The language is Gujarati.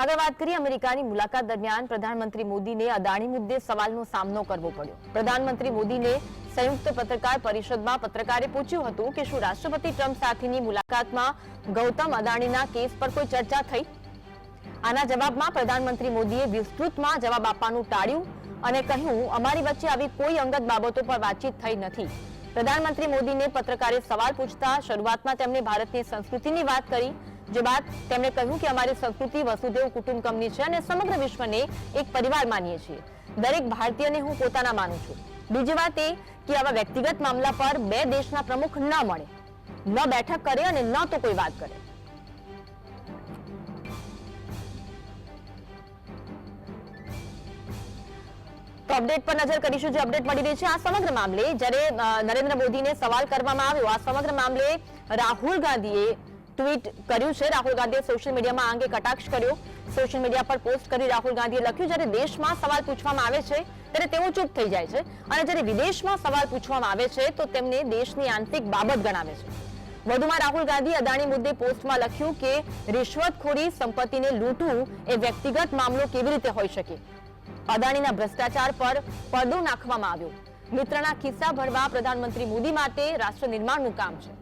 આગળ વાત કરીએ અમેરિકાની મુલાકાત દરમિયાન પ્રધાનમંત્રી મોદીને અદાણી મુદ્દે સવાલનો સામનો કરવો પડ્યો. પ્રધાનમંત્રી મોદીને સંયુક્ત પત્રકાર પરિષદમાં પત્રકારે પૂછ્યું હતું કે શું રાષ્ટ્રપતિ ટ્રમ્પ સાથેની મુલાકાતમાં ગૌતમ અદાણીના કેસ પર કોઈ ચર્ચા થઈ? આના જવાબમાં પ્રધાનમંત્રી મોદીએ વિસ્તૃતમાં જવાબ આપવાનું ટાળ્યું અને કહ્યું, અમારી વચ્ચે આવી કોઈ અંગત બાબતો પર વાતચીત થઈ નથી. પ્રધાનમંત્રી મોદીને પત્રકારે સવાલ પૂછતા શરૂઆતમાં તેમણે ભારતની સંસ્કૃતિની વાત કરી જે બાદ તેમણે કહ્યું કે અમારી સંસ્કૃતિ, વસુદેવ કુટુંબકમની છે અને સમગ્ર વિશ્વને એક પરિવાર માનીએ છીએ. દરેક ભારતીયને હું પોતાના માનું છું. બીજી વાત એ કે આવા વ્યક્તિગત મામલા પર બે દેશના પ્રમુખ ન મળે. ન બેઠક કરે અને ન તો કોઈ વાત કરે. તો અપડેટ પર નજર કરીશું જે અપડેટ મળી રહી છે. આ સમગ્ર મામલે જ્યારે નરેન્દ્ર મોદીને સવાલ કરવામાં આવ્યો, આ સમગ્ર મામલે રાહુલ ગાંધીએ ટ્વીટ કર્યું છે. રાહુલ ગાંધીએ સોશિયલ મીડિયામાં આ અંગે કટાક્ષ કર્યો. સોશિયલ મીડિયા પર પોસ્ટ કરી રાહુલ ગાંધીએ લખ્યું, જ્યારે દેશમાં સવાલ પૂછવામાં આવે છે, ત્યારે તેઓ ચૂપ થઈ જાય છે. અને જ્યારે વિદેશમાં સવાલ પૂછવામાં આવે છે, તો તેમને દેશની આંતરિક બાબત ગણાવે છે. વધુમાં રાહુલ ગાંધી અદાણી મુદ્દે પોસ્ટમાં લખ્યું કે, રિશ્વતખોરી સંપત્તિને લૂંટવું એ વ્યક્તિગત મામલો કેવી રીતે હોઈ શકે? અદાણીના ભ્રષ્ટાચાર પર પડદો નાખવામાં આવ્યો. મિત્રના ખિસ્સા ભરવા પ્રધાનમંત્રી મોદી માટે રાષ્ટ્ર નિર્માણનું કામ છે.